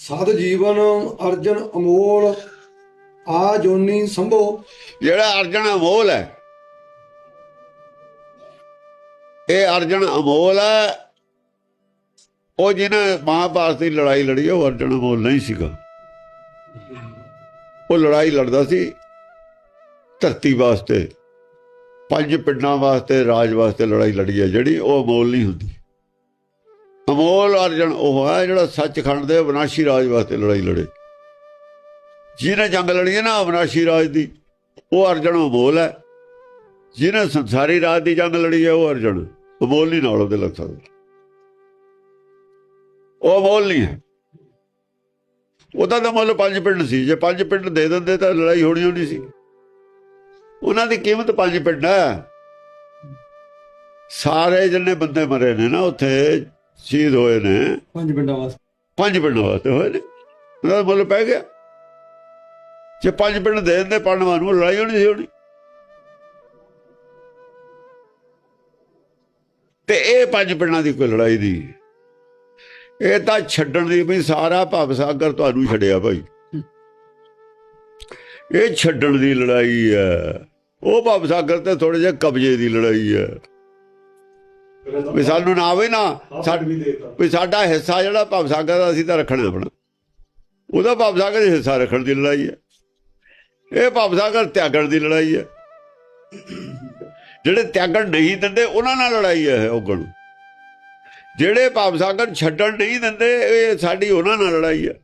ਸਦ ਜੀਵਨ ਅਰਜਨ ਅਮੋਲ, ਆ ਜੋਨੀ ਸੰਭੋ। ਜਿਹੜਾ ਅਰਜਨ ਅਮੋਲ ਹੈ, ਇਹ ਅਰਜਨ ਅਮੋਲ ਹੈ। ਉਹ ਜਿਹਨੇ ਮਹਾਭਾਰਤ ਦੀ ਲੜਾਈ ਲੜੀ, ਉਹ ਅਰਜਨ ਅਮੋਲ ਨਹੀਂ ਸੀਗਾ। ਉਹ ਲੜਾਈ ਲੜਦਾ ਸੀ ਧਰਤੀ ਵਾਸਤੇ, ਪੰਜ ਪਿੰਡਾਂ ਵਾਸਤੇ, ਰਾਜ ਵਾਸਤੇ ਲੜਾਈ ਲੜੀ ਹੈ। ਜਿਹੜੀ ਉਹ ਅਮੋਲ ਨਹੀਂ ਹੁੰਦੀ। ਅਮੋਲ ਅਰਜਨ, ਉਹ ਹੈ ਜਿਹੜਾ ਸੱਚਖੰਡ ਦੇ ਵਿਨਾਸ਼ੀ ਰਾਜ ਵਾਸਤੇ ਲੜਾਈ ਲੜੇ। ਜਿਹਨੇ ਜੰਗ ਲੜੀ ਹੈ ਨਾ ਅਵਿਨਾਸ਼ੀ ਰਾਜ ਦੀ, ਉਹ ਅਰਜਨ ਅਮੋਲ ਹੈ। ਜਿਹਨੇ ਸੰਸਾਰੀ ਰਾਜ ਦੀ ਜੰਗ ਲੜੀ ਹੈ, ਉਹ ਅਰਜਨ। ਅਮੋਲ ਨਹੀਂ ਨਾਲ ਉਹਦੇ ਲੱਗ ਸਕਦਾ ਉਹ ਅਮੋਲ ਨਹੀਂ ਹੈ। ਉਹਦਾ ਤਾਂ ਮੁੱਲ ਪੰਜ ਪਿੰਡ ਸੀ। ਜੇ ਪੰਜ ਪਿੰਡ ਦੇ ਦਿੰਦੇ ਤਾਂ ਲੜਾਈ ਹੋਣੀ ਹੋਣੀ ਸੀ। ਉਹਨਾਂ ਦੀ ਕੀਮਤ ਪੰਜ ਪਿੰਡ ਹੈ। ਸਾਰੇ ਜਿੰਨੇ ਬੰਦੇ ਮਰੇ ਨੇ ਨਾ ਉੱਥੇ ਸ਼ਹੀਦ ਹੋਏ ਨੇ। ਪੰਜ ਪਿੰਡਾਂ ਵਾਸਤੇ। ਪੰਜ ਪਿੰਡ ਵਾਸਤੇ ਹੋਏ ਨੇ। ਉਹਨਾਂ ਦਾ ਮੁੱਲ ਪੈ ਗਿਆ। ਜੇ ਪੰਜ ਪਿੰਡ ਦੇ ਦਿੰਦੇ ਪੰਡਵਾਂ ਨੂੰ ਲੜਾਈ ਹੋਣੀ ਸੀ ਹੋਣੀ ਤੇ ਇਹ ਪੰਜ ਪਿੰਡਾਂ ਦੀ ਕੋਈ ਲੜਾਈ ਨਹੀਂ। ਇਹ ਤਾਂ ਛੱਡਣ ਦੀ ਵੀ ਸਾਰਾ ਭਵ ਸਾਗਰ ਤੁਹਾਨੂੰ ਛੱਡਿਆ ਭਾਈ। ਇਹ ਛੱਡਣ ਦੀ ਲੜਾਈ ਹੈ। ਉਹ ਭਵ ਸਾਗਰ ਤੇ ਥੋੜੇ ਜਿਹਾ ਕਬਜ਼ੇ ਦੀ ਲੜਾਈ ਹੈ। ਵੀ ਸਾਨੂੰ ਨਾ ਆਵੇ ਨਾ ਸਾਡ ਵੀ ਸਾਡਾ ਹਿੱਸਾ ਜਿਹੜਾ ਭਵ ਸਾਗਰ ਦਾ ਅਸੀਂ ਤਾਂ ਰੱਖਣਾ ਆਪਣਾ। ਉਹਦਾ ਭਵ ਸਾਗਰ ਦਾ ਹਿੱਸਾ ਰੱਖਣ ਦੀ ਲੜਾਈ ਹੈ। ਇਹ ਭਵ ਸਾਗਰ ਤਿਆਗਣ ਦੀ ਲੜਾਈ ਹੈ। ਜਿਹੜੇ ਤਿਆਗਣ ਨਹੀਂ ਦਿੰਦੇ ਉਹਨਾਂ ਨਾਲ ਲੜਾਈ ਹੈ ਔਗਣ ਜਿਹੜੇ ਭਵ ਸਾਗਰ ਛੱਡਣ ਨਹੀਂ ਦਿੰਦੇ ਇਹ ਸਾਡੀ ਉਹਨਾਂ ਨਾਲ ਲੜਾਈ ਹੈ।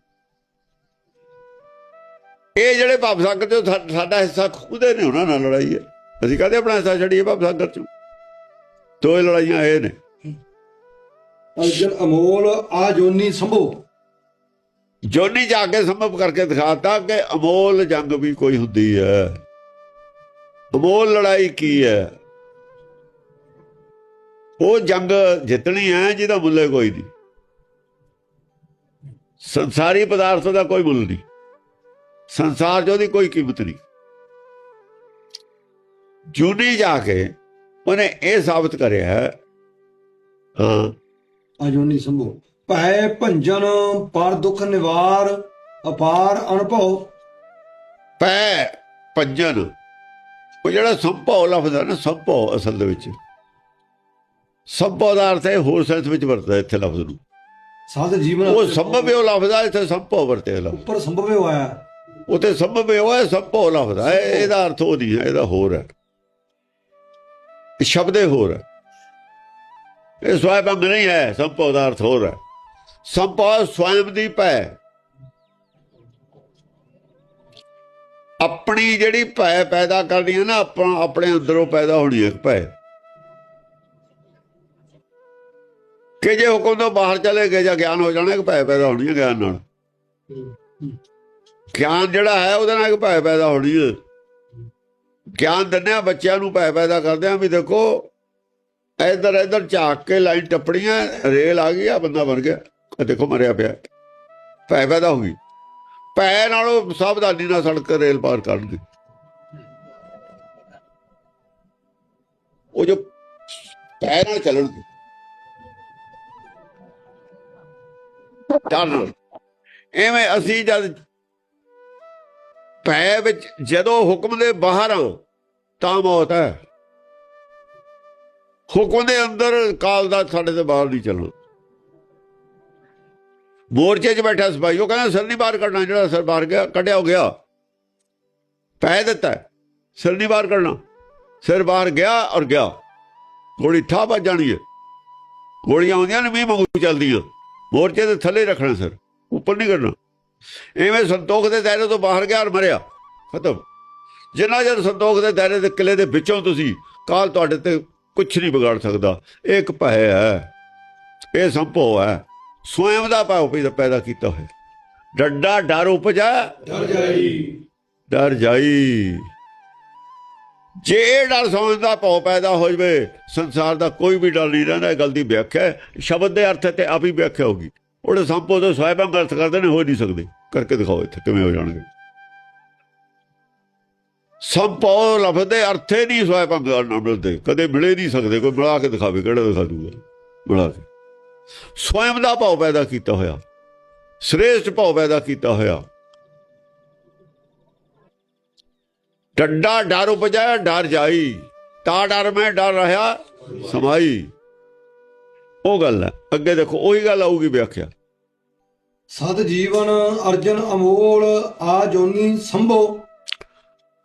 ਇਹ ਜਿਹੜੇ ਭਵ ਸਾਗਰ ਸਾ- ਸਾਡਾ ਹਿੱਸਾ ਖੁਦੇ ਨੇ ਉਹਨਾਂ ਨਾਲ ਲੜਾਈ ਹੈ। ਅਸੀਂ ਕਹਦੇ ਆਪਣਾ ਹਿੱਸਾ ਛੱਡੀਏ ਭਵ ਸਾਗਰ ਚੋਂ? ਦੋ ਲੜਾਈਆਂ ਇਹ ਨੇ। ਅਰਜਨ ਅਮੋਲ ਆ ਜੋਨੀ ਸੰਭੋ। ਜੋਨੀ ਜਾ ਕੇ ਸੰਭਵ ਕਰਕੇ ਦਿਖਾਤਾ ਕਿ ਅਮੋਲ ਜੰਗ ਵੀ ਕੋਈ ਹੁੰਦੀ ਹੈ। ਅਮੋਲ ਲੜਾਈ ਕੀ ਹੈ? ਉਹ ਜੰਗ ਜਿੱਤਣੀ ਹੈ ਜਿਹਦਾ ਮੁੱਲ ਕੋਈ ਨਹੀਂ। ਸੰਸਾਰੀ ਪਦਾਰਥ ਦਾ ਕੋਈ ਮੁੱਲ ਨਹੀਂ। ਸੰਸਾਰ 'ਚ ਉਹਦੀ ਕੋਈ ਕੀਮਤ ਨਹੀਂ। ਜੂਨੀ ਜਾ ਕੇ ਉਹਨੇ ਇਹ ਸਾਬਤ ਕਰਿਆ ਹੈ, ਹਾਂ। ਆ ਜੋਨੀ ਸੰਭੋ। ਭੈ ਭੰਜਨ ਪਰ ਦੁਖ ਨਿਵਾਰ ਅਪਾਰ ਅਨਭਉ ਪੈ ਭੰਜਨ। ਉਹ ਜਿਹੜਾ ਸੰਭਵ ਲਫ਼ਜ਼ ਹੈ ਨਾ ਸੰਭਵ ਅਸਲ ਦੇ ਵਿੱਚ। ਸੰਭਵ ਦਾ ਅਰਥ ਹੈ ਹੋਰ ਸੈਂਸ ਵਿੱਚ ਵਰਤਦਾ ਇੱਥੇ ਲਫ਼ਜ਼ ਨੂੰ। ਸਦ ਜੀਵਨ ਉਹ ਸੰਭਵ ਉਹ ਲਫ਼ਜ਼ ਹੈ ਇੱਥੇ ਸੰਭਵ ਵਰਤਿਆ ਲਫ਼ਜ਼। ਉੱਪਰ ਸੰਭਵ ਹੋਇਆ। ਉਤੇ ਸੰਭਵ ਉਹ ਹੈ ਸੰਭਵ ਲਫ਼ਜ਼ ਹੈ ਇਹ- ਇਹਦਾ ਅਰਥ ਉਹ ਨਹੀਂ ਹੈ ਇਹਦਾ ਹੋਰ ਹੈ। ਸ਼ਬਦ ਹੋਰ ਹੈ। ਇਹ ਸਵੈਭੰਗ ਨਹੀਂ ਹੈ ਸੰਭਵ ਦਾ ਅਰਥ ਹੋਰ ਹੈ। ਸੰਭਵ ਸਵੈਮ ਦੀ ਪੈ ਆਪਣੀ ਜਿਹੜੀ ਭੈ ਪੈਦਾ ਕਰਨੀ ਹੈ ਨਾ ਆਪਣਾ ਆਪਣੇ ਅੰਦਰੋਂ ਪੈਦਾ ਹੋਣੀ ਹੈ ਭੈ। ਕਿ ਜੇ ਹੁਕਮ ਤੋਂ ਬਾਹਰ ਚਲੇ ਗਏ ਜਾਂ ਗਿਆਨ ਹੋ ਜਾਣਾ ਕਿ ਭੈ ਪੈਦਾ ਹੋਣੀ ਹੈ ਗਿਆਨ ਨਾਲ। ਗਿਆਨ ਜਿਹੜਾ ਹੈ ਉਹਦੇ ਨਾਲ ਇੱਕ ਭੈ ਪੈਦਾ ਹੋਣੀ ਹੈ। ਗਿਆਨ ਦਿੰਦੇ ਆ ਬੱਚਿਆਂ ਨੂੰ ਭੈ ਪੈਦਾ ਕਰਦੇ ਆ ਵੀ ਦੇਖੋ, ਇੱਧਰ ਇੱਧਰ ਝਾਕ ਕੇ ਲਾਈਨ ਟੱਪੜੀਆਂ ਰੇਲ ਆ ਗਈ ਆ ਬੰਦਾ ਬਣ ਗਿਆ। ਦੇਖੋ ਮਰਿਆ ਪਿਆ। ਭੈ ਪੈਦਾ ਹੋ ਗਈ। ਭੈ ਨਾਲੋਂ ਸਾਵਧਾਨੀ ਨਾਲ ਸੜਕ ਰੇਲ ਪਾਰ ਕਰਨਗੇ ਉਹ ਜੋ ਭੈ ਨਾਲ ਚੱਲਣਗੇ ਡਰ। ਨਾਲ। ਐਵੇਂ ਅਸੀਂ ਜਦ ਭੈ ਵਿੱਚ ਜਦੋਂ ਹੁਕਮ ਦੇ ਬਾਹਰ ਆ ਤਾਂ ਮੌਤ ਹੈ। ਹੁਕਮ ਦੇ ਅੰਦਰ ਕਾਲ ਦਾ ਸਾਡੇ ਤੇ ਬਾਹਰ ਨਹੀਂ ਚੱਲਣਾ। ਮੋਰਚੇ 'ਚ ਬੈਠਾ ਸਿਪਾਹੀ ਉਹ ਕਹਿੰਦਾ ਸਿਰ ਨਹੀਂ ਬਾਹਰ ਕੱਢਣਾ ਜਿਹੜਾ ਸਿਰ ਬਾਹਰ ਗਿਆ ਕੱਢਿਆ ਹੋ ਗਿਆ। ਪੈ ਦਿੱਤਾ ਹੈ, ਸਿਰ ਨਹੀਂ ਬਾਹਰ ਕੱਢਣਾ। ਸਿਰ ਬਾਹਰ ਗਿਆ ਔਰ ਗਿਆ। ਗੋਲੀ ਠਾ ਵੱਜ ਜਾਣੀ ਹੈ। ਗੋਲੀਆਂ ਆਉਂਦੀਆਂ ਨੇ ਮੀਂਹ ਵਾਂਗੂ ਚੱਲਦੀਆਂ। ਮੋਰਚੇ ਦੇ ਥੱਲੇ ਰੱਖਣਾ ਸਿਰ ਉੱਪਰ ਨਹੀਂ ਕਰਨਾ ਐਵੇਂ ਸੰਤੋਖ ਦੇ ਦਾਇਰੇ ਤੋਂ ਬਾਹਰ ਗਿਆ ਔਰ ਮਰਿਆ। ਖਤਮ। ਜਿੰਨਾ ਜਦ ਸੰਤੋਖ ਦੇ ਦਾਇਰੇ ਦੇ ਕਿਲੇ ਦੇ ਵਿੱਚੋਂ ਤੁਸੀਂ ਕਾਲ ਤੁਹਾਡੇ ਤੇ ਕੁਝ ਨਹੀਂ ਵਿਗਾੜ ਸਕਦਾ। ਇਹ ਇੱਕ ਭੈ ਹੈ। ਇਹ ਸੰਭਵ ਹੈ। ਸਵੈਮ ਦਾ ਭਾਵ ਪੈਦਾ ਪੈਦਾ ਕੀਤਾ ਹੋਇਆ। ਡੱਡਾ ਡਰ ਉਪਜਾ। ਡਰ ਜਾਈ। ਡਰ ਜਾਈ। ਜੇ ਇਹ ਡਰ ਦਾ ਭਾਵ ਪੈਦਾ ਹੋ ਜਵੇ ਸੰਸਾਰ ਦਾ ਕੋਈ ਵੀ ਡਰ ਨਹੀਂ ਰਹਿੰਦਾ। ਇਹ ਗੱਲ ਦੀ ਵਿਆਖਿਆ। ਸ਼ਬਦ ਦੇ ਅਰਥ ਤੇ ਆਪ ਹੀ ਵਿਆਖਿਆ ਹੋਗੀ ਉਹਦੇ ਸੰਪੋ ਤੋਂ ਸਵੈਬੰਗ ਅਰਥ ਕਰਦੇ ਨੇ, ਹੋ ਨਹੀਂ ਸਕਦੇ। ਕਰਕੇ ਦਿਖਾਓ ਇੱਥੇ, ਕਿਵੇਂ ਹੋ ਜਾਣਗੇ। ਸੰਪੋ ਲਫ਼ਜ਼ ਦੇ ਅਰਥੇ ਨਹੀਂ ਸਵੈਬੰਗ ਨਾਲ ਮਿਲਦੇ। ਕਦੇ ਮਿਲੇ ਨਹੀਂ ਸਕਦੇ, ਕੋਈ ਮਿਲਾ ਕੇ ਦਿਖਾਵੇ, ਕਿਹੜਾ ਦਿਖਾ ਦੂਗਾ। ਮਿਲਾ ਕੇ। ਸਵੈਮ ਦਾ ਭਾਵ ਪੈਦਾ ਕੀਤਾ ਹੋਇਆ। ਸ੍ਰੇਸ਼ਟ ਭਾਵ ਪੈਦਾ ਕੀਤਾ ਹੋਇਆ। ਡੱਡਾ ਡਰ ਉਪਜਾਇਆ, ਡਰ ਜਾਈ। ਤਾ ਡਰ ਮੈਂ ਡਰ ਰਹਾ, ਸਮਾਈ। ਉਹ ਗੱਲ ਹੈ। ਅੱਗੇ ਦੇਖੋ, ਉਹੀ ਗੱਲ ਆਊਗੀ ਵਿਆਖਿਆ। ਸਦ ਜੀਵਨ ਅਰਜਨ ਅਮੋਲ, ਆ ਜੋਨੀ ਸੰਭੋ।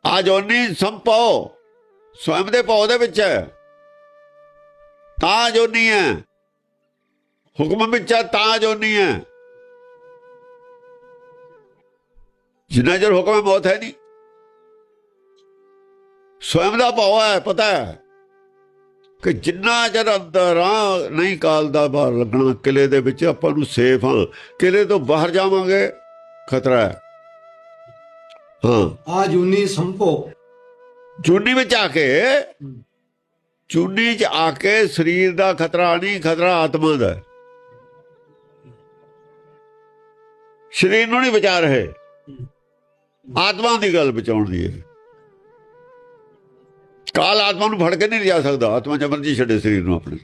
ਆ ਜੋਨੀ ਸੰਪੋ ਸਵਯੰ ਦੇ ਭਾਵ ਦੇ ਵਿੱਚ। ਹੈ ਤਾਂ ਜੋਨੀ ਹੈ। ਹੁਕਮ ਵਿੱਚ ਹੈ, ਤਾਂ ਜੋਨੀ ਹੈ। ਜਿੰਨਾ ਚਿਰ ਹੁਕਮ ਮੌਤ ਹੈ ਨਹੀਂ। ਸਵੈਮ ਦਾ ਭਾਵ ਹੈ, ਪਤਾ ਹੈ। ਕਿ ਜਿੰਨਾ ਚਿਰ ਅੰਦਰ ਆ ਨਹੀਂ ਕਾਲ ਦਾ ਬਾਹਰ ਲੱਗਣਾ ਕਿਲੇ ਦੇ ਵਿੱਚ ਆਪਾਂ ਨੂੰ ਸੇਫ ਹਾਂ ਕਿਲੇ ਤੋਂ ਬਾਹਰ ਜਾਵਾਂਗੇ ਖਤਰਾ ਹੈ। ਹਾਂ। ਆ ਜੋਨੀ ਸੰਭੋ। ਚੂਨੀ ਵਿੱਚ ਆ ਕੇ ਚੂਨੀ ਚ ਆ ਕੇ ਸਰੀਰ ਦਾ ਖਤਰਾ ਨਹੀਂ ਖਤਰਾ ਆਤਮਾ ਦਾ। ਸਰੀਰ ਨੂੰ ਨਹੀਂ ਬਚਾ ਰਹੇ। ਆਤਮਾ ਦੀ ਗੱਲ ਬਚਾਉਣ ਦੀ ਹੈ। ਕਾਲ ਆਤਮਾ ਨੂੰ ਫੜ ਕੇ ਨਹੀਂ ਲਿਜਾ ਸਕਦਾ। ਆਤਮਾ ਜਬਰਜੀ ਛੱਡੇ ਸਰੀਰ ਨੂੰ ਆਪਣੇ।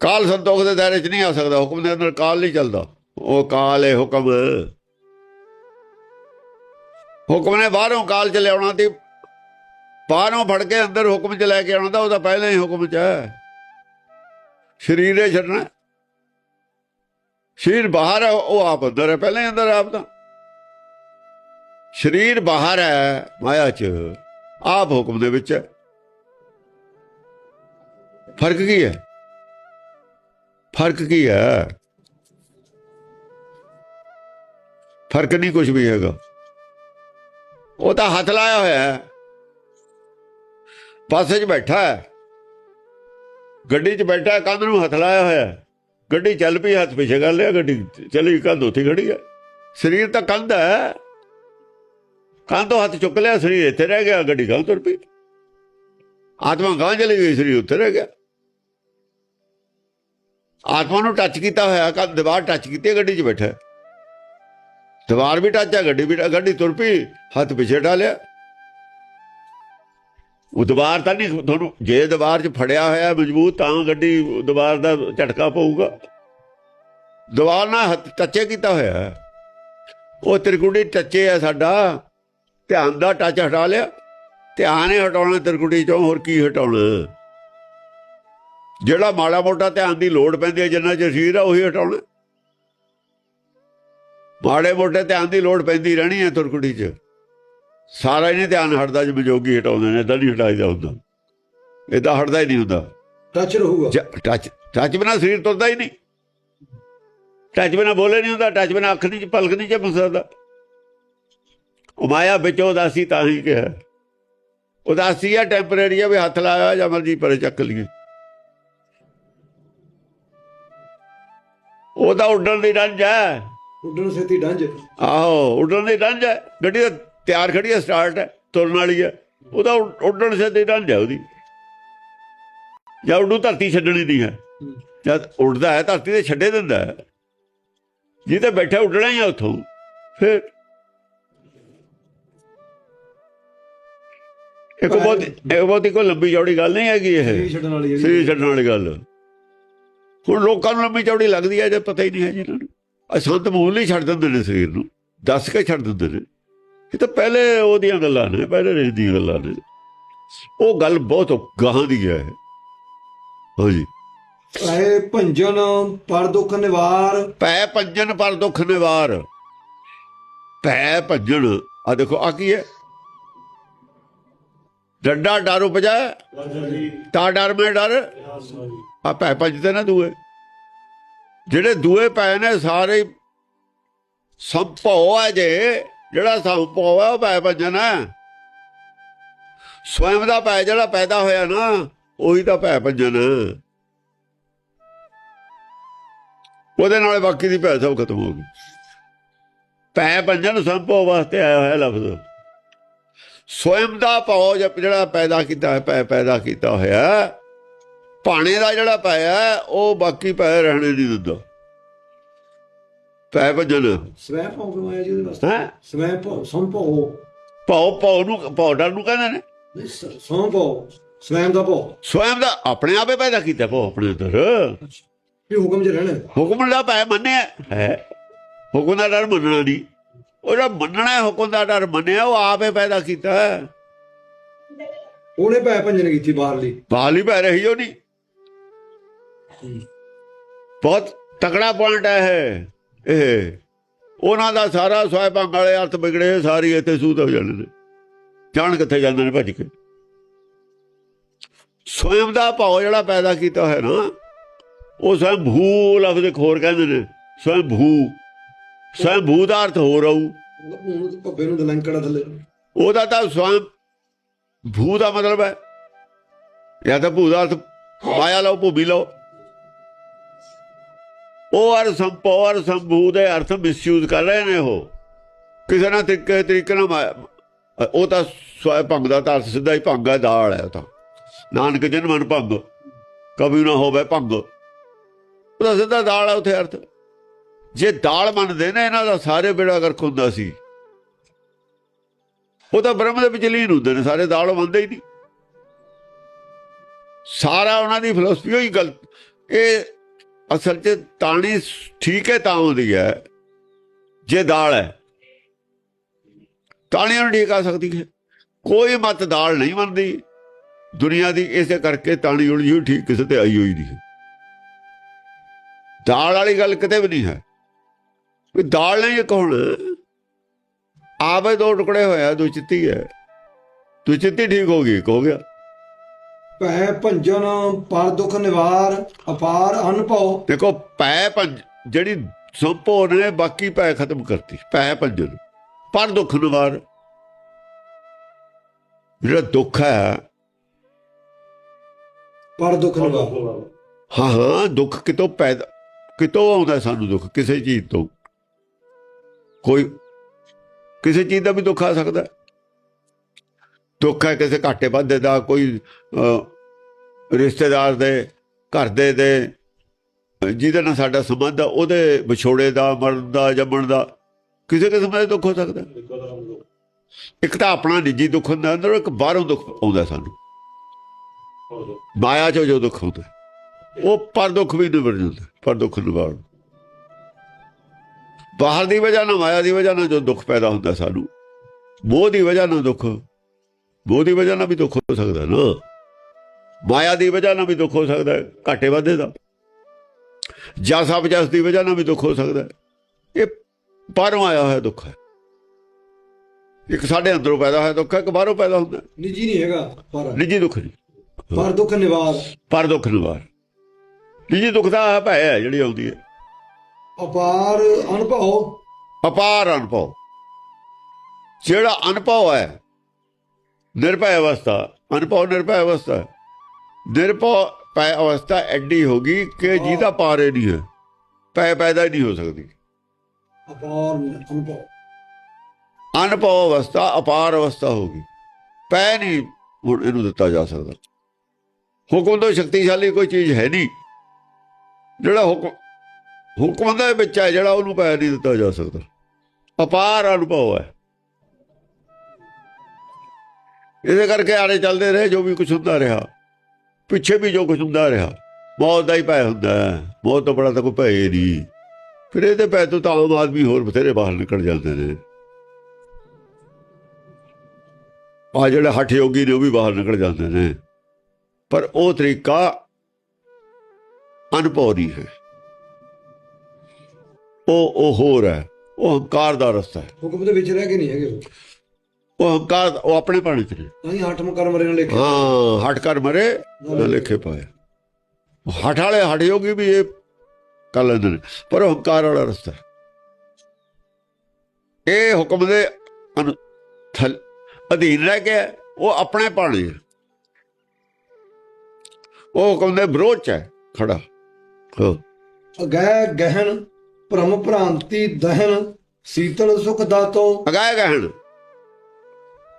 ਕਾਲ ਸੰਤੋਖ ਦੇ ਦਾਇਰੇ 'ਚ ਨਹੀਂ ਆ ਸਕਦਾ। ਹੁਕਮ ਦੇ ਅੰਦਰ ਕਾਲ ਨਹੀਂ ਚੱਲਦਾ। ਉਹ ਕਾਲ ਹੈ ਹੁਕਮ। ਹੁਕਮ ਨੇ ਬਾਹਰੋਂ ਕਾਲ ਚ ਲਿਆਉਣਾ ਤੇ ਬਾਹਰੋਂ ਫੜ ਕੇ ਅੰਦਰ ਹੁਕਮ ਚ ਲੈ ਕੇ ਆਉਣਾ ਤਾਂ ਉਹਦਾ ਪਹਿਲਾਂ ਹੀ ਹੁਕਮ ਚ ਹੈ। ਸਰੀਰ ਇਹ ਛੱਡਣਾ। ਸਰੀਰ ਬਾਹਰ ਹੈ ਉਹ ਆਪ ਅੰਦਰ ਹੈ। ਪਹਿਲਾਂ ਹੀ ਅੰਦਰ ਆਪ ਦਾ ਸਰੀਰ ਬਾਹਰ ਹੈ ਮਾਇਆ ਚ। ਆਪ ਹੁਕਮ ਦੇ ਵਿੱਚ ਹੈ। ਫ਼ਰਕ ਕੀ ਹੈ? ਫ਼ਰਕ ਕੀ ਹੈ? ਫ਼ਰਕ ਨਹੀਂ ਕੁਝ ਵੀ ਹੈਗਾ। ਉਹ ਤਾਂ ਹੱਥ ਲਾਇਆ ਹੋਇਆ ਹੈ। ਪਾਸੇ 'ਚ ਬੈਠਾ ਹੈ। ਗੱਡੀ 'ਚ ਬੈਠਾ ਕੰਧ ਨੂੰ ਹੱਥ ਲਾਇਆ ਹੋਇਆ ਹੈ। ਗੱਡੀ ਚੱਲ ਪਈ, ਹੱਥ ਪਿੱਛੇ ਕਰ ਲਿਆ, ਗੱਡੀ ਚਲੀ, ਕੰਧ ਉੱਥੇ ਖੜੀ ਹੈ। ਸਰੀਰ ਤਾਂ ਕੰਧ ਹੈ। ਕੰਧ ਤੋਂ ਹੱਥ ਚੁੱਕ ਲਿਆ, ਸਰੀਰ ਇੱਥੇ ਰਹਿ ਗਿਆ, ਗੱਡੀ ਗਲ ਤੁਰ ਪਈ। ਆਤਮਾ ਗਾਂ ਚਲੀ ਗਈ, ਸਰੀਰ ਉੱਥੇ ਰਹਿ ਗਿਆ। ਆਤਮਾ ਨੂੰ ਟੱਚ ਕੀਤਾ ਹੋਇਆ, ਕੰਧ ਦੀਵਾਰ ਟੱਚ ਕੀਤੀ ਗੱਡੀ 'ਚ ਬੈਠਾ ਹੈ। ਦੀਵਾਰ ਵੀ ਟੱਚ ਗੱਡੀ ਵੀ ਗੱਡੀ ਤੁਰ ਪਈ, ਹੱਥ ਪਿੱਛੇ ਡਾਲਿਆ ਉਹ ਦੀਵਾਰ ਤਾਂ ਨਹੀਂ ਤੁਹਾਨੂੰ, ਜੇ ਦੀਵਾਰ 'ਚ ਫੜਿਆ ਹੋਇਆ ਮਜ਼ਬੂਤ, ਤਾਂ ਗੱਡੀ ਦੀਵਾਰ ਦਾ ਝਟਕਾ ਪਊਗਾ। ਦੀਵਾਰ ਨਾਲ ਹੱਥ ਟੱਚੇ ਕੀਤਾ ਹੋਇਆ ਉਹ ਤ੍ਰਿਕੁਟੀ ਟੱਚੇ ਹੈ ਸਾਡਾ। ਧਿਆਨ ਦਾ ਟੱਚ ਹਟਾ ਲਿਆ। ਧਿਆਨ ਹੀ ਹਟਾਉਣਾ ਤ੍ਰਿਕੁਟੀ ਚੋਂ ਹੋਰ ਕੀ ਹਟਾਉਣਾ? ਜਿਹੜਾ ਮਾੜਾ ਮੋਟਾ ਧਿਆਨ ਦੀ ਲੋੜ ਪੈਂਦੀ ਹੈ ਜਿੰਨਾ ਚਿਰ ਸਰੀਰ ਆ ਉਹੀ ਹਟਾਉਣਾ। ਮਾੜੇ ਮੋਟੇ ਧਿਆਨ ਦੀ ਲੋੜ ਪੈਂਦੀ ਰਹਿਣੀ ਹੈ ਤੁਰਕੁੜੀ 'ਚ ਸਾਰਾ ਹੀ ਨਹੀਂ ਧਿਆਨ ਹਟਦਾ ਜਿਵੇਂ ਜੋਗੀ ਹਟਾਉਂਦੇ ਨੇ ਇਦਾਂ ਨਹੀਂ ਹਟਾਈਦਾ ਹੁੰਦਾ। ਇਦਾਂ ਹਟਦਾ ਹੀ ਨਹੀਂ ਹੁੰਦਾ। ਟੱਚ ਰਹੂਗਾ। ਟੱਚ ਟੱਚ ਬਿਨਾ ਸਰੀਰ ਤੁਰਦਾ ਹੀ ਨਹੀਂ। ਟੱਚ ਬਿਨਾ ਬੋਲੇ ਨਹੀਂ ਹੁੰਦਾ ਟੱਚ ਬਿਨਾ ਅੱਖ ਨਹੀਂ ਪਲਕ ਨਹੀਂ ਝਪਕ ਸਕਦਾ। ਉਹ ਮਾਇਆ ਵਿੱਚ ਉਦਾਸੀ ਤਾਂ ਹੀ ਕਿਹਾ। ਉਦਾਸੀ ਆ ਟੈਂਪਰੇਰੀ ਆ ਵੀ ਹੱਥ ਲਾਇਆ ਜਾਂ ਮਰਜ਼ੀ ਪਰੇ ਚੱਕ ਲਈਏ। ਉਹ ਤਾਂ ਉੱਡਣ ਦੀ ਰੰਜ ਹੈ। ਉੱਡਣ ਸੇਤੀ ਡੰਜ। ਆਹੋ ਉੱਡਣ ਦੀ ਰੰਜ ਹੈ। ਗੱਡੀ ਤਾਂ ਤਿਆਰ ਖੜੀ ਹੈ ਸਟਾਰਟ ਹੈ ਤੁਰਨ ਵਾਲੀ ਹੈ। ਉਹਦਾ ਉੱਡ- ਉੱਡਣ ਸੇ ਦੀ ਰੰਜ ਹੈ ਉਹਦੀ। ਜਾਂ ਉੱਡੂ ਧਰਤੀ ਛੱਡਣੀ ਨਹੀਂ ਹੈ। ਜਦ ਉੱਡਦਾ ਹੈ ਧਰਤੀ ਤੇ ਛੱਡੇ ਦਿੰਦਾ ਹੈ। ਜਿੱਤੇ ਬੈਠਾ ਉੱਡਣਾ ਹੀ ਆ ਉਥੋਂ। ਫਿਰ ਇੱਕ ਬਹੁਤ ਇੱਕ ਬਹੁਤੀ ਕੋਈ ਲੰਬੀ ਚੌੜੀ ਗੱਲ ਨਹੀਂ ਹੈਗੀ ਇਹ। ਛੱਡਣ ਵਾਲੀ ਜਿਹੜੀ ਸਰੀਰ ਛੱਡਣ ਵਾਲੀ ਗੱਲ। ਹੁਣ ਲੋਕਾਂ ਨੂੰ ਲੰਬੀ ਚੌੜੀ ਲੱਗਦੀ ਹੈ ਜੇ ਪਤਾ ਹੀ ਨਹੀਂ ਹੈ ਜਿਹਨਾਂ ਨੂੰ। ਆ ਸੰਤ ਮੂਲ ਹੀ ਛੱਡ ਦਿੰਦੇ ਨੇ ਸਰੀਰ ਨੂੰ। ਦੱਸ ਕੇ ਛੱਡ ਦਿੰਦੇ ਨੇ। ਇਹ ਤਾਂ ਪਹਿਲੇ ਉਹਦੀਆਂ ਗੱਲਾਂ ਨੇ ਪਹਿਲੇ ਰੇਜ ਦੀਆਂ ਗੱਲਾਂ ਨੇ। ਉਹ ਗੱਲ ਬਹੁਤ ਗਾਹਾਂ ਦੀ ਹੈ। ਹਾਂਜੀ ਐ ਭੰਜਨ ਪਰ ਦੁਖ ਨਿਵਾਰ। ਪੈ ਭੰਜਨ ਪਰ ਦੁੱਖ ਨਿਵਾਰ। ਪੈ ਭੰਜਨ। ਆ ਦੇਖੋ ਆ ਕੀ ਹੈ? ਡੱਡਾ ਡਰ ਉਪਜਾ। ਤਾਂ ਡਰ ਮੈਂ ਡਰ। ਆ ਪੈ ਭੰਜਦੇ ਨਾ ਦੂਏ। ਜਿਹੜੇ ਦੂਏ ਪੈ ਨੇ ਸਾਰੇ ਸੰਭੋ ਹੈ ਜੇ ਜਿਹੜਾ ਸੰਭੋ ਹੈ ਉਹ ਪੈ ਭੰਜਨ ਹੈ ਸਵਯੰ ਦਾ ਪੈ ਜਿਹੜਾ ਪੈਦਾ ਹੋਇਆ ਨਾ ਉਹੀ ਤਾਂ ਪੈ ਭੰਜਨ ਉਹਦੇ ਨਾਲ ਬਾਕੀ ਦੀ ਭੈ ਸਭ ਖਤਮ ਹੋ ਗਈ। ਭੈ ਭੰਜਨ ਸੰਭੋ ਵਾਸਤੇ ਆਇਆ ਹੋਇਆ ਲਫ਼ਜ਼। ਸਵਯੰ ਦਾ ਭਾਉ ਜਿਹੜਾ ਪੈਦਾ ਕੀਤਾ ਪੈਦਾ ਕੀਤਾ ਹੋਇਆ ਭਾਣੇ ਦਾ ਜਿਹੜਾ ਹੈ ਉਹ ਬਾਕੀ ਭੈ ਰਹਿਣੇ ਨਹੀਂ ਦਿੰਦਾ ਭੈ ਭੰਜਨ। ਸਵੈ ਭਉ ਕਮਾਇਆ ਜੀ ਉਹਦੇ ਵਾਸਤੇ? ਹੈ? ਸਵੈ ਭਉ ਸੰਭਉ ਭਾਉ। ਭਾਉ ਨੂੰ ਨੂੰ ਕਹਿੰਦੇ ਨੇ? ਨਹੀਂ ਸੰਭਉ ਸਵੈਮ ਦਾ ਭਉ। ਸਵਯੰ ਦਾ ਆਪਣੇ ਆਪੇ ਪੈਦਾ ਕੀਤਾ ਭਾਉ ਆਪਣੇ ਅੰਦਰ। ਵੀ ਹੁਕਮ 'ਚ ਰਹਿਣਾ। ਹੁਕਮ ਦਾ ਭੈ ਮੰਨਿਆ। ਹੈ? ਹੁਕਮ ਦਾ ਡਰ ਮੰਨਣਾ ਨਹੀਂ। ਉਹਦਾ ਮੰਨਣਾ ਹੈ, ਹੁਕਮ ਦਾ ਡਰ ਮੰਨਿਆ ਉਹ ਆਪੇ ਪੈਦਾ ਕੀਤਾ ਉਹਨੇ ਪੈ ਭੰਜਨ ਕੀਤੀ ਬਾਹਰਲੀ ਬਾਹਲੀ ਪੈ ਰਹੀ ਉਹ ਨਹੀਂ ਬਹੁਤ ਤਕੜਾ ਪੁਆਇੰਟ ਹੈ ਇਹ ਉਹਨਾਂ ਦਾ ਸਾਰਾ ਸਵੈ ਭੰਗ ਵਾਲੇ ਅਰਥ ਵਿਗੜੇ ਸਾਰੀ ਇੱਥੇ ਸੂਤ ਹੋ ਜਾਂਦੇ ਨੇ। ਜਾਣ ਕਿੱਥੇ ਜਾਂਦੇ ਨੇ ਭੱਜ ਕੇ। ਸਵੈਮ ਦਾ ਭਾਵ ਜਿਹੜਾ ਪੈਦਾ ਕੀਤਾ ਹੈ ਨਾ ਉਹ ਸਵੈਮ ਭੂ ਲਫ਼ਜ਼ ਹੋਰ ਕਹਿੰਦੇ ਨੇ ਸਵੈਮ ਭੂ। ਸਵੈਮ ਭੂ ਦਾ ਅਰਥ ਹੋਰ ਆਊ ਉਹਨੂੰ ਤਾਂ ਭੱਬੇ ਨੂੰ ਦਲੰਕੜਾ ਥੱਲੇ। ਉਹਦਾ ਤਾਂ ਸਵੈਮ ਭੂ ਦਾ ਮਤਲਬ ਹੈ। ਜਾਂ ਤਾਂ ਭੂ ਦਾ ਅਰਥ ਮਾਇਆ ਲਓ ਭੂਮੀ ਲਓ। ਉਹ ਅਰ ਸੰਪੌਰ ਸੰਭੂ ਦੇ ਅਰਥ ਮਿਸਯੂਜ਼ ਕਰ ਰਹੇ ਨੇ ਉਹ। ਕਿਸੇ ਨਾ ਤਰੀਕੇ ਤਰੀਕੇ ਨਾਲ ਮਾਇਆ- ਉਹ ਤਾਂ ਸਵੈ ਭੰਗ ਦਾ ਤਾਂ ਅਰਥ ਸਿੱਧਾ ਹੀ ਭੰਗ ਹੈ ਦਾਲ ਹੈ ਉਹ ਤਾਂ। ਨਾਨਕ ਜਨ ਮਨ ਭੰਗ ਕਬੀ ਨਾ ਹੋਵੇ ਭੰਗ। ਉਹਦਾ ਸਿੱਧਾ ਦਾਲ ਹੈ ਉਥੇ ਅਰਥ। ਜੇ ਦਾਲ ਮੰਨਦੇ ਨੇ, ਇਹਨਾਂ ਦਾ ਸਾਰੇ ਬੇੜਾ ਗਰਕ ਹੁੰਦਾ ਸੀ। ਉਹ ਤਾਂ ਬ੍ਰਹਮ ਦੇ ਵਿੱਚ ਲੀਨ ਹੁੰਦੇ ਨੇ, ਸਾਰੇ ਦਾਲ ਮੰਨਦੇ ਹੀ ਨਹੀਂ। ਸਾਰਾ ਉਹਨਾਂ ਦੀ ਫਿਲਾਸਫੀ ਹੋਈ ਗਲਤ ਇਹ ਅਸਲ 'ਚ ਤਾਣੀ ਠੀਕ ਹੈ, ਤਾਂ ਹੁੰਦੀ ਹੈ, ਜੇ ਦਾਲ ਹੈ। ਤਾਣੀਆਂ ਨੂੰ ਠੀਕ ਆ ਸਕਦੀ ਹੈ। ਕੋਈ ਮਤ ਦਾਲ ਨਹੀਂ ਮੰਨਦੀ। ਦੁਨੀਆ ਦੀ ਇਸੇ ਕਰਕੇ ਤਾਣੀ ਉਲਝੀ ਠੀਕ ਕਿਸੇ ਤੇ ਆਈ ਹੋਈ ਨਹੀਂ। ਦਾਲ ਵਾਲੀ ਗੱਲ ਕਿਤੇ ਵੀ ਨਹੀਂ ਹੈ। ਵੀ ਦਾਲ ਨਹੀਂ ਇੱਕ ਹੁਣ ਆਵੇ ਦੋ ਟੁਕੜੇ ਹੋਇਆ ਦੋ ਚਿੱਤੀ ਹੈ। ਦੋ ਚਿੱਤੀ ਠੀਕ ਹੋ ਗਈ ਹੋ ਗਿਆ। ਭੈ ਭੰਜਨ ਪਰ ਦੁਖ ਨਿਵਾਰ ਅਪਾਰ ਅਨਭਉ ਦੇਖੋ ਪੈ ਪੰਜ ਜਿਹੜੀ ਸੰਪੋ ਨੇ ਬਾਕੀ ਪੈ ਖਤਮ ਕਰਤੀ। ਪੈ ਪੰਜਨ ਪਰ ਦੁੱਖ ਨਿਵਾਰ। ਜਿਹੜਾ ਦੁੱਖ ਹੈ। ਪਰ ਦੁਖ ਨਿਵਾਰ। ਹਾਂ ਹਾਂ ਦੁੱਖ ਕਿਤੋਂ ਪੈਦਾ ਕਿਤੋਂ ਆਉਂਦਾ ਸਾਨੂੰ ਦੁੱਖ ਕਿਸੇ ਚੀਜ਼ ਤੋਂ। ਕੋਈ ਕਿਸੇ ਚੀਜ਼ ਦਾ ਵੀ ਦੁੱਖ ਆ ਸਕਦਾ। ਦੁੱਖ ਹੈ ਕਿਸੇ ਘਾਟੇ ਵਾਧੇ ਦਾ, ਕੋਈ ਰਿਸ਼ਤੇਦਾਰ ਦੇ, ਘਰ ਦੇ ਦੇ, ਜਿਹਦੇ ਨਾਲ ਸਾਡਾ ਸੰਬੰਧ ਆ, ਉਹਦੇ ਵਿਛੋੜੇ ਦਾ, ਮਰਨ ਦਾ, ਜੰਮਣ ਦਾ, ਕਿਸੇ ਕਿਸਮ ਦਾ ਦੁੱਖ ਹੋ ਸਕਦਾ। ਇੱਕ ਤਾਂ ਆਪਣਾ ਨਿੱਜੀ ਦੁੱਖ ਹੁੰਦਾ, ਅੰਦਰੋਂ ਇੱਕ ਬਾਹਰੋਂ ਦੁੱਖ ਆਉਂਦਾ ਸਾਨੂੰ। ਮਾਇਆ ਚੋਂ ਜੋ ਦੁੱਖ ਹੁੰਦਾ, ਉਹ ਪਰ ਦੁੱਖ ਵੀ ਨਿਬੜ ਜਾਂਦਾ, ਪਰ ਦੁੱਖ ਨਿਵਾਰ ਬਾਹਰ ਦੀ ਵਜ੍ਹਾ ਨਾਲ ਮਾਇਆ ਦੀ ਵਜ੍ਹਾ ਨਾਲ ਜੋ ਦੁੱਖ ਪੈਦਾ ਹੁੰਦਾ ਸਾਨੂੰ। ਮੋਹ ਦੀ ਵਜ੍ਹਾ ਨਾਲ ਦੁੱਖ। ਮੋਹ ਦੀ ਵਜ੍ਹਾ ਨਾਲ ਵੀ ਦੁੱਖ ਹੋ ਸਕਦਾ ਨਾ। ਮਾਇਆ ਦੀ ਵਜ੍ਹਾ ਨਾਲ ਵੀ ਦੁੱਖ ਹੋ ਸਕਦਾ ਹੈ, ਘਾਟੇ ਵਾਧੇ ਦਾ। ਜਸ ਦੀ ਵਜ੍ਹਾ ਨਾਲ ਵੀ ਦੁੱਖ ਹੋ ਸਕਦਾ ਹੈ। ਇਹ ਬਾਹਰੋਂ ਆਇਆ ਹੋਇਆ ਦੁੱਖ ਹੈ। ਇੱਕ ਸਾਡੇ ਅੰਦਰੋਂ ਪੈਦਾ ਹੋਇਆ ਦੁੱਖ ਹੈ ਇੱਕ ਬਾਹਰੋਂ ਪੈਦਾ ਹੁੰਦਾ। ਨਿੱਜੀ ਨਹੀਂ ਹੈਗਾ ਪਰ। ਨਿੱਜੀ ਦੁੱਖ ਨਹੀਂ। ਪਰ ਦੁਖ ਨਿਵਾਰ। ਪਰ ਦੁੱਖ ਨਿਵਾਰ। ਨਿੱਜੀ ਦੁੱਖ ਦਾ ਭੈ ਹੈ ਜਿਹੜੀ ਆਉਂਦੀ ਹੈ। ਅਪਾਰ ਅਨਭਉ ਅਪਾਰ ਅਨੁਭਵ। ਜਿਹੜਾ ਅਨੁਭਵ ਹੈ ਨਿਰਭੈ ਅਵਸਥਾ ਅਨੁਭਵ ਨਿਰਭੈ ਅਵਸਥਾ। ਹੈ। ਨਿਰਭੈ ਪੈ ਅਵਸਥਾ ਐਡੀ ਹੋ ਗਈ ਕਿ ਜਿਹਦਾ ਪਾਰ ਹੀ ਨਹੀਂ ਹੈ ਪੈ ਪੈਦਾ ਹੀ ਨਹੀਂ ਹੋ ਸਕਦੀ। ਅਪਾਰ ਅਨਭਉ ਅਨੁਭਵ ਅਵਸਥਾ ਅਪਾਰ ਅਵਸਥਾ ਹੋ ਗਈ। ਪੈ ਨਹੀਂ ਹੁਣ ਇਹਨੂੰ ਦਿੱਤਾ ਜਾ ਸਕਦਾ। ਹੁਕਮ ਤੋਂ ਸ਼ਕਤੀਸ਼ਾਲੀ ਕੋਈ ਚੀਜ਼ ਹੈ ਨਹੀਂ। ਜਿਹੜਾ ਹੁਕਮ ਹੁਕਮ ਦੇ ਵਿੱਚ ਹੈ ਜਿਹੜਾ ਉਹਨੂੰ ਪੈ ਨਹੀਂ ਦਿੱਤਾ ਜਾ ਸਕਦਾ। ਅਪਾਰ ਅਨੁਭਵ ਹੈ। ਇਹਦੇ ਕਰਕੇ ਆੜੇ ਚੱਲਦੇ ਰਹੇ ਜੋ ਵੀ ਕੁਝ ਹੁੰਦਾ ਰਿਹਾ। ਪਿੱਛੇ ਵੀ ਜੋ ਕੁਝ ਹੁੰਦਾ ਰਿਹਾ। ਮੌਤ ਦਾ ਹੀ ਭੈ ਹੁੰਦਾ ਹੈ। ਮੌਤ ਤੋਂ ਬੜਾ ਤਾਂ ਕੋਈ ਭੈ ਹੀ ਨਹੀਂ। ਫਿਰ ਇਹਦੇ ਭੈ ਤੋਂ ਤਾਂ ਆਮ ਆਦਮੀ ਹੋਰ ਬਥੇਰੇ ਬਾਹਰ ਨਿਕਲ ਜਾਂਦੇ ਨੇ। ਆ ਜਿਹੜੇ ਹੱਠ ਯੋਗੀ ਨੇ ਉਹ ਵੀ ਬਾਹਰ ਨਿਕਲ ਜਾਂਦੇ ਨੇ। ਪਰ ਉਹ ਤਰੀਕਾ ਅਨੁਭਵ ਨਹੀਂ ਹੈ। ਉਹ ਉਹ ਹੋਰ ਹੈ ਉਹ ਹੰਕਾਰ ਦਾ ਰਸਤਾ ਹੈ। ਹੁਕਮ ਦੇ ਵਿੱਚ ਰਹਿ ਕੇ ਨਹੀਂ ਹੈਗੇ ਉਹ। ਹੰਕਾਰ ਉਹ ਆਪਣੇ ਪਾਣੀ ਚ ਨੇ ਤਾਂ ਹੀ ਆਠਮ ਕਰਮ ਰੇ ਨਾਲ ਲਿਖਿਆ ਹਾਂ ਹਟ ਕਰ ਮਰੇ ਨਾ ਲਿਖੇ ਪਾਏ। ਹਠ ਵਾਲੇ ਹਠ ਯੋਗੀ ਵੀ ਇਹ ਕਰ ਲੈਂਦੇ ਨੇ ਪਰ ਉਹ ਹੰਕਾਰ ਵਾਲਾ ਰਸਤਾ। ਇਹ ਹੁਕਮ ਦੇ ਥਲ- ਅਧੀਨ ਰਹਿ ਕੇ ਉਹ ਆਪਣੇ ਪਾਣੀ ਉਹ ਹੁਕਮ ਦੇ ਵਿਰੋਧ ਚ ਹੈ ਖੜਾ। ਹਾਂ। ਅਗੈ ਗਹਿਨ ਭ੍ਰਮ ਭ੍ਰਾਂਤੀ ਦਹਨ ਸੀਤਲ ਸੁਖ ਦਾਤੋ। ਅਗਾਏ ਗਹਿਣ।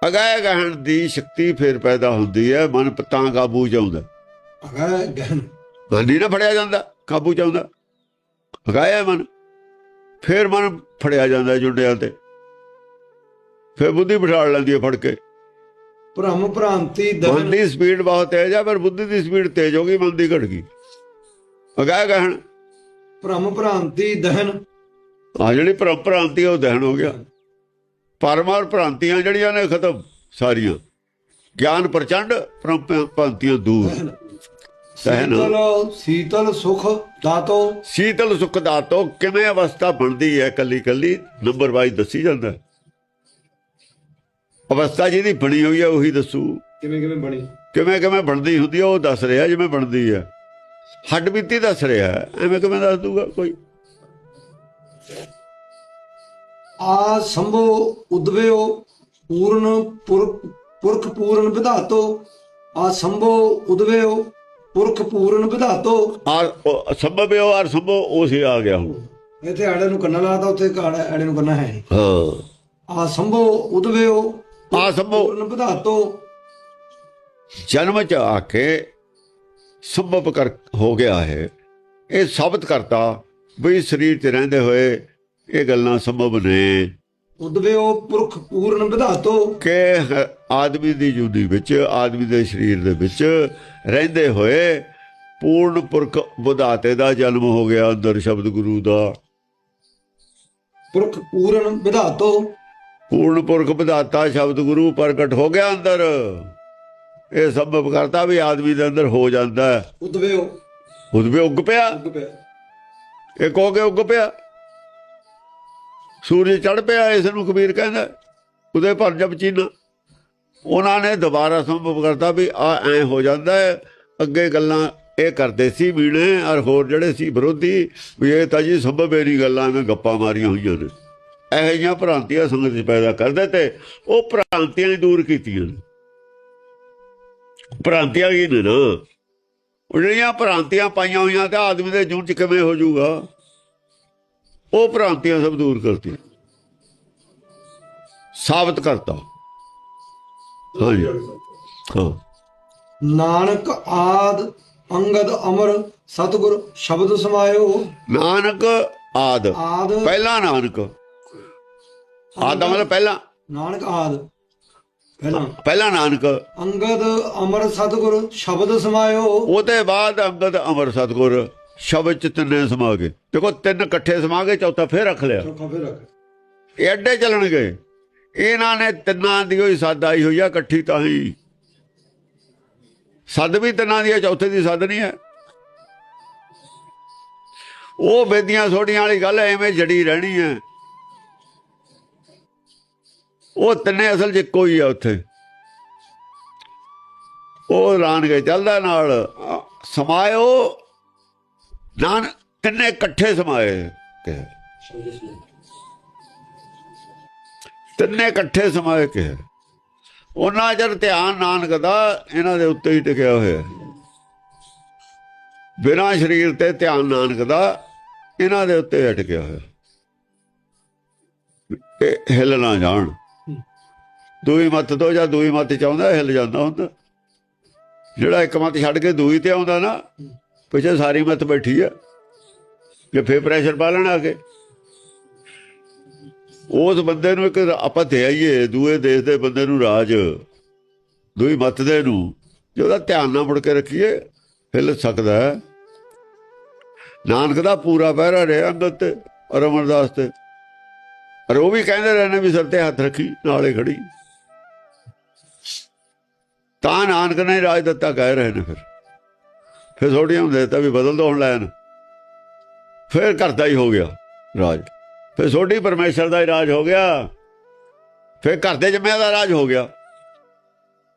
ਅਗਾਏ ਗਹਿਣ ਦੀ ਸ਼ਕਤੀ ਫਿਰ ਪੈਦਾ ਹੁੰਦੀ ਹੈ ਮਨ ਪਤਾਂ ਕਾਬੂ ਚ ਆਉਂਦਾ। ਅਗੈ ਗਹਿਨ ਗਾਂਧੀ ਨਾ ਫੜਿਆ ਜਾਂਦਾ ਕਾਬੂ ਚ ਆਉਂਦਾ। ਅਗਾਇਆ ਮਨ ਫਿਰ ਮਨ ਫੜਿਆ ਜਾਂਦਾ ਜੁੰਡਿਆਂ ਤੇ। ਫਿਰ ਬੁੱਧੀ ਬਿਠਾ ਲੈਂਦੀ ਹੈ ਫੜ ਕੇ। ਭ੍ਰਮ ਭ੍ਰਾਂਤੀ ਦਹਨ। ਦੀ ਸਪੀਡ ਬਹੁਤ ਤੇਜ਼ ਹੈ ਪਰ ਬੁੱਧੀ ਦੀ ਸਪੀਡ ਤੇਜ਼ ਹੋ ਗਈ ਮਨ ਦੀ ਘਟ ਗਈ। ਅਗਾਇਆ ਗਹਿਣ ਭ੍ਰਮ ਭ੍ਰਾਂਤੀ ਦਹਨ। ਆ ਜਿਹੜੀ ਭਰਮ ਭ੍ਰਾਂਤੀ ਉਹ ਦਹਨ ਹੋ ਗਿਆ। ਪਰਮ ਔਰ ਭ੍ਰਾਂਤੀਆਂ ਜਿਹੜੀਆਂ ਨੇ ਖਤਮ ਸਾਰੀਆਂ। ਗਿਆਨ ਪ੍ਰਚੰਡ ਭਰਮ ਭ੍ਰਾਂਤੀਆਂ ਦੂਰ। ਦਹਨ। ਸੀਤਲ ਸੁਖ ਦਾਤੋ। ਸ਼ੀਤਲ ਸੁਖ ਦਾਤੋ ਕਿਵੇਂ ਅਵਸਥਾ ਬਣਦੀ ਹੈ ਕੱਲੀ ਕੱਲੀ ਨੰਬਰ ਵਾਈਜ਼ ਦੱਸੀ ਜਾਂਦਾ। ਅਵਸਥਾ ਜਿਹਦੀ ਬਣੀ ਹੋਈ ਹੈ ਉਹੀ ਦੱਸੂ। ਕਿਵੇਂ ਕਿਵੇਂ ਬਣੀ? ਕਿਵੇਂ ਕਿਵੇਂ ਬਣਦੀ ਹੁੰਦੀ ਹੈ ਉਹ ਦੱਸ ਰਿਹਾ ਜਿਵੇਂ ਬਣਦੀ ਹੈ। ਹੱਡ ਬੀਤੀ ਦੱਸ ਰਿਹਾ ਹੈ, ਐਵੇਂ ਕਿਵੇਂ ਦੱਸ ਦੂਗਾ ਕੋਈ? ਆ ਸੰਭੋ ਉਦਵਿਓ ਪੂਰਨ ਪੁਰਖ ਪੂਰਨ ਵਿਧਾਤੋ। ਆ ਸੰਭੋ ਉਦਵਿਓ ਪੁਰਖ ਪੂਰਨ ਵਿਧਾਤੋ। ਆ ਉਹ ਸੰਭਵ ਹੈ ਔਰ ਸੰਭਵ ਉਹ ਸੀ ਆ ਗਿਆ ਹੁਣ ਇੱਥੇ ਆੜੇ ਨੂੰ ਕੰਨਾ ਲਾਤਾ ਉੱਥੇ ਕਾੜਾ ਆੜੇ ਨੂੰ ਕੰਨਾ ਹੈ ਹਾਂ। ਆ ਸੰਭੋ ਉਦਵਿਓ ਆ ਸੰਭਵ ਪੂਰਨ ਵਿਧਾਤੋ। ਜਨਮ ਚ ਆ ਕੇ ਸੰਭਵ ਕਰ ਹੋ ਗਿਆ ਹੈ। ਇਹ ਸਾਬਤ ਕਰਤਾ ਵੀ ਸਰੀਰ 'ਚ ਰਹਿੰਦੇ ਹੋਏ ਇਹ ਗੱਲਾਂ ਸੰਭਵ ਨੇ। ਉਦਵਿਓ ਪੁਰਖ ਪੂਰਨ ਵਿਧਾਤੋ। ਕਿ ਆਦਮੀ ਦੀ ਜੁਦੀ ਵਿੱਚ ਆਦਮੀ ਦੇ ਸਰੀਰ ਦੇ ਵਿੱਚ ਰਹਿੰਦੇ ਹੋਏ ਪੂਰਨ ਪੁਰਖ ਵਿਧਾਤੇ ਦਾ ਜਨਮ ਹੋ ਗਿਆ ਅੰਦਰ ਸ਼ਬਦ ਗੁਰੂ ਦਾ। ਪੁਰਖ ਪੂਰਨ ਵਿਧਾਤੋ। ਪੂਰਨ ਪੁਰਖ ਵਿਧਾਤਾ ਸ਼ਬਦ ਗੁਰੂ ਪ੍ਰਗਟ ਹੋ ਗਿਆ ਅੰਦਰ। ਇਹ ਸੰਭਵ ਕਰਤਾ ਵੀ ਆਦਮੀ ਦੇ ਅੰਦਰ ਹੋ ਜਾਂਦਾ ਹੈ। ਉਦਵਿਓ ਉਹਦੇ ਉੱਗ ਪਿਆ। ਉੱਗ ਪਿਆ। ਇਹ ਕਹੋ ਕੇ ਉੱਗ ਪਿਆ। ਸੂਰਜ ਚੜ ਪਿਆ ਇਸ ਨੂੰ ਕਬੀਰ ਕਹਿੰਦਾ ਉਹਦੇ ਪਰ ਜਬ ਚੀਨਾ। ਉਹਨਾਂ ਨੇ ਦੁਬਾਰਾ ਸੰਭਵ ਕਰਤਾ ਵੀ ਆ ਐ ਹੋ ਜਾਂਦਾ ਹੈ। ਅੱਗੇ ਗੱਲਾਂ ਇਹ ਕਰਦੇ ਸੀ ਵੀਣੇ ਔਰ ਹੋਰ ਜਿਹੜੇ ਸੀ ਵਿਰੋਧੀ ਵੀ ਇਹ ਤਾਂ ਜੀ ਸੰਭਵ ਨਹੀਂ ਗੱਲਾਂ ਨੇ ਗੱਪਾਂ ਮਾਰੀਆਂ ਹੋਈਆਂ ਨੇ। ਇਹੋ ਜਿਹੀਆਂ ਭ੍ਰਾਂਤੀਆਂ ਸੰਗਤ 'ਚ ਪੈਦਾ ਕਰਦੇ ਤੇ ਉਹ ਭ੍ਰਾਂਤੀਆਂ ਦੂਰ ਕੀਤੀਆਂ ਨੇ। ਭ੍ਰਾਂਤੀਆਂ ਹੀ ਨੇ ਨਾ। ਜਿਹੜੀਆਂ ਭ੍ਰਾਂਤੀਆਂ ਪਾਈਆਂ ਹੋਈਆਂ ਤਾਂ ਆਦਮੀ ਦੇ ਜੂਨ ਚ ਕਿਵੇਂ ਹੋ ਜਾਊਗਾ? ਉਹ ਭ੍ਰਾਂਤੀਆਂ ਸਭ ਦੂਰ ਕਰਤੀ ਸਾਬਤ ਕਰਤਾ। ਹਾਂਜੀ। ਹਾਂ। ਨਾਨਕ ਆਦ ਅੰਗਦ ਅਮਰ ਸਤਿਗੁਰ ਸ਼ਬਦ ਸਮਾਇਓ। ਨਾਨਕ ਆਦ। ਪਹਿਲਾ ਨਾਨਕ। ਆਦ ਦਾ ਮਤਲਬ ਪਹਿਲਾ। ਨਾਨਕ ਆਦ। ਪਹਿਲਾਂ। ਪਹਿਲਾ ਨਾਨਕ। ਅੰਗਦ ਅਮਰ ਸਤਿਗੁਰ ਸ਼ਬਦ ਸਮਾਇਓ। ਉਹਦੇ ਬਾਅਦ ਅੰਗਦ ਅਮਰ ਸਤਗੁਰ ਸ਼ਬਦ ਚ ਤਿੰਨੇ ਸਮਾ ਗਏ। ਦੇਖੋ ਤਿੰਨ ਇਕੱਠੇ ਸਮਾ ਗਏ ਚੌਥਾ ਫੇਰ ਰੱਖ ਲਿਆ। ਚੌਥਾ ਫਿਰ ਰੱਖ ਇਹ ਅੱਡੇ ਚੱਲਣਗੇ। ਇਹਨਾਂ ਨੇ ਤਿੰਨਾਂ ਦੀ ਹੋਈ ਸੱਦ ਆਈ ਹੋਈ ਆ ਇਕੱਠੀ ਤਾਂ ਹੀ। ਸੱਦ ਵੀ ਤਿੰਨਾਂ ਦੀ ਆ, ਚੌਥੇ ਦੀ ਸੱਦ ਨਹੀਂ ਹੈ ਉਹ ਬੇਦੀਆਂ ਛੋੜੀਆਂ ਵਾਲੀ ਗੱਲ ਐਵੇਂ ਜੜੀ ਰਹਿਣੀ ਹੈ ਉਹ ਤਿੰਨੇ ਅਸਲ 'ਚ ਇੱਕੋ ਹੀ ਆ ਉੱਥੇ। ਉਹ ਐਲਾਨ ਕੇ ਚੱਲਦਾ ਨਾਲ। ਅ, ਸਮਾਇਓ ਨਾਨ ਤਿੰਨੇ ਇਕੱਠੇ ਸਮਾਏ ਕਿ। ਤਿੰਨੇ ਇਕੱਠੇ ਸਮਾਏ ਕਿ। ਉਹਨਾਂ ਜਰ ਧਿਆਨ ਨਾਨਕ ਦਾ ਇਹਨਾਂ ਦੇ ਉੱਤੇ ਹੀ ਟਿਕਿਆ ਹੋਇਆ। ਬਿਨਾਂ ਸਰੀਰ ਤੇ ਧਿਆਨ ਨਾਨਕ ਦਾ ਇਹਨਾਂ ਦੇ ਉੱਤੇ ਹੀ ਟਿਕਿਆ ਹੋਇਆ। ਇਹ ਹਿੱਲ ਨਾ ਜਾਣ। ਦੂਈ ਮੱਤ ਤੋਂ ਜਾਂ ਦੂਈ ਮੱਤ ਚਾਹੁੰਦਾ ਹਿੱਲ ਜਾਂਦਾ ਹੁੰਦਾ। ਜਿਹੜਾ ਇੱਕ ਮੱਤ ਛੱਡ ਕੇ ਦੂਈ ਤੇ ਆਉਂਦਾ ਨਾ, ਪਿੱਛੇ ਸਾਰੀ ਮੱਤ ਬੈਠੀ ਆ। ਕਿ ਫੇਰ ਪ੍ਰੈਸ਼ਰ ਪਾ ਲੈਣਾ ਆ ਕੇ ਉਸ ਬੰਦੇ ਨੂੰ ਇੱਕ ਆਪਾਂ ਤੇ ਆਈਏ, ਦੂਏ ਦੇਸ਼ ਦੇ ਬੰਦੇ ਨੂੰ ਰਾਜ, ਦੂਈ ਮੱਤ ਦੇ ਨੂੰ, ਜੇ ਉਹਦਾ ਧਿਆਨ ਨਾ ਮੁੜ ਕੇ ਰੱਖੀਏ, ਹਿੱਲ ਸਕਦਾ ਹੈ। ਨਾਨਕ ਦਾ ਪੂਰਾ ਪਹਿਰਾ ਰਿਹਾ ਅੰਗਤ ਤੇ ਔਰ ਅਮਰਦਾਸ ਤੇ। ਔਰ ਉਹ ਵੀ ਕਹਿੰਦੇ ਰਹੇ ਵੀ ਸਿਰ ਤੇ ਹੱਥ ਰੱਖੀ, ਨਾਲੇ ਖੜੀ। ਤਾਂ ਨਾਨਕ ਨੇ ਰਾਜ ਦਿੱਤਾ ਕਹਿ ਰਹੇ ਨੇ ਫਿਰ। ਫਿਰ ਥੋੜੀਆਂ ਹੁੰਦੇ ਤਾਂ ਵੀ ਬਦਲ ਦੋ ਹੁਣ ਲੈਣ। ਫਿਰ ਘਰ ਦਾ ਹੀ ਹੋ ਗਿਆ ਰਾਜ। ਫਿਰ ਸੋਢੀ ਪਰਮੇਸ਼ਰ ਦਾ ਹੀ ਰਾਜ ਹੋ ਗਿਆ। ਫਿਰ ਘਰ ਦੇ ਜੰਮਿਆਂ ਦਾ ਰਾਜ ਹੋ ਗਿਆ।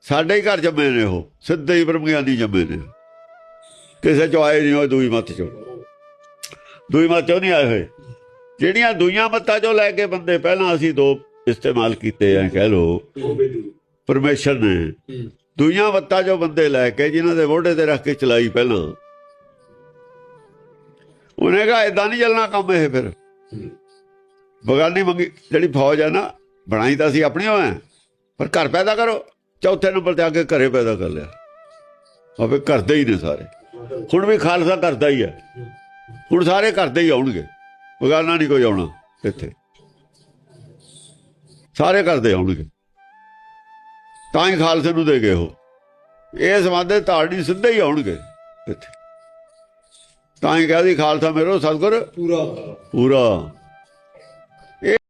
ਸਾਡੇ ਹੀ ਘਰ ਜੰਮੇ ਨੇ ਉਹ। ਸਿੱਧੇ ਹੀ ਬ੍ਰਹਮ ਗਿਆਨੀ ਜੰਮੇ ਨੇ। ਕਿਸੇ ਚੋਂ ਆਏ ਨਹੀਂ ਉਹ ਦੂਈ ਮੱਤ ਚੋਂ। ਦੂਈ ਮੱਤ ਚੋਂ ਨਹੀਂ ਆਏ ਹੋਏ। ਜਿਹੜੀਆਂ ਦੂਈਆਂ ਮੱਤਾਂ ਚੋਂ ਲੈ ਕੇ ਬੰਦੇ ਪਹਿਲਾਂ ਅਸੀਂ ਦੋ ਇਸਤੇਮਾਲ ਕੀਤੇ ਆ ਕਹਿ ਲੋ ਪਰਮੇਸ਼ਰ ਨੇ। ਦੂਈਆਂ ਵੱਤਾਂ ਚੋਂ ਬੰਦੇ ਲੈ ਕੇ ਜਿਨ੍ਹਾਂ ਦੇ ਮੋਢੇ ਤੇ ਰੱਖ ਕੇ ਚਲਾਈ ਪਹਿਲਾਂ। ਉਹਨੇ ਕਹਾ ਇਦਾਂ ਨਹੀਂ ਚੱਲਣਾ ਕੰਮ ਇਹ ਫਿਰ। ਬਗਾਨੀ ਮੰਗੀ, ਜਿਹੜੀ ਫੌਜ ਹੈ ਨਾ, ਬਣਾਈ ਤਾਂ ਸੀ ਆਪਣੀ ਹੋਏ ਪਰ ਘਰ ਪੈਦਾ ਕਰੋ। ਚੌਥੇ ਨੰਬਰ ਤੇ ਆ ਕੇ ਘਰੇ ਪੈਦਾ ਕਰ ਲਿਆ। ਆਪੇ ਕਰਦੇ ਹੀ ਨੇ ਸਾਰੇ। ਹੁਣ ਵੀ ਖਾਲਸਾ ਕਰਦਾ ਹੀ ਹੈ ਹੁਣ ਸਾਰੇ ਕਰਦੇ ਹੀ ਆਉਣਗੇ। ਬਗਾਨਾ ਨਹੀਂ ਕੋਈ ਆਉਣਾ ਇੱਥੇ। ਸਾਰੇ ਕਰਦੇ ਆਉਣਗੇ। ਤਾਂ ਹੀ ਖਾਲਸੇ ਨੂੰ ਦੇ ਗਏ ਉਹ। ਇਹ ਸਮਾਦੇ ਧਾਰਨੀ ਸਿੱਧੇ ਹੀ ਆਉਣਗੇ ਇੱਥੇ। ਤਾਂ ਹੀ ਕਹਦੀ ਖਾਲਸਾ ਮੇਰੋ ਸਤਿਗੁਰ। ਪੂਰਾ। ਪੂਰਾ।